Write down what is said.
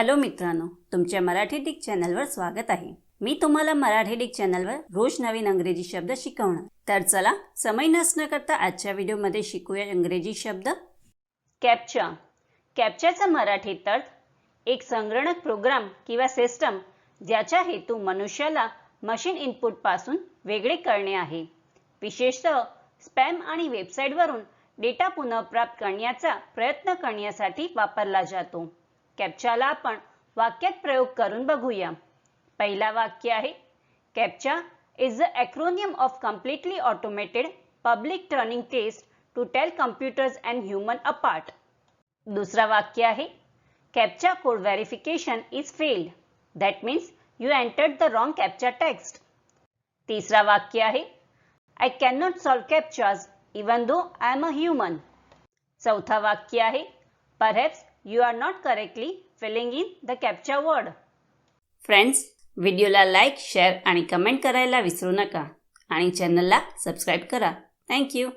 Hello मित्रांनो तुमच्या Marathi Dick चॅनलवर स्वागत आहे. मी तुम्हाला मराठी डिक चॅनलवर रोज नवीन इंग्रजी शब्द शिकवणार. तर चला समय नसणं करता आजच्या व्हिडिओमध्ये शिकूया इंग्रजी शब्द. कॅप्चा. कॅप्चाचा मराठीत अर्थ एक संगणक प्रोग्राम किंवा सिस्टम ज्याचा हेतू मनुष्याला मशीन इनपुटपासून वेगळे करणे आहे. विशेषतः स्पॅम आणि वेबसाईटवरून डेटा पुनर्प्राप्त करण्याचा प्रयत्न करण्यासाठी वापरला जातो. कॅप्चाला आपण वाक्यात प्रयोग करून बघूया. पहिला वाक्य आहे captcha is the acronym of completely automated public Turing test to tell computers and human apart दुसरा वाक्य आहे captcha code verification is failed that means you entered the wrong captcha text तिसरा वाक्य आहे I can not solve captchas even though I am a human चौथा वाक्य आहे perhaps you are not correctly filling in the captcha word friends व्हिडिओला like share आणि comment करायला विसरू नका. आणि चॅनलला सबस्क्राईब करा. थँक्यू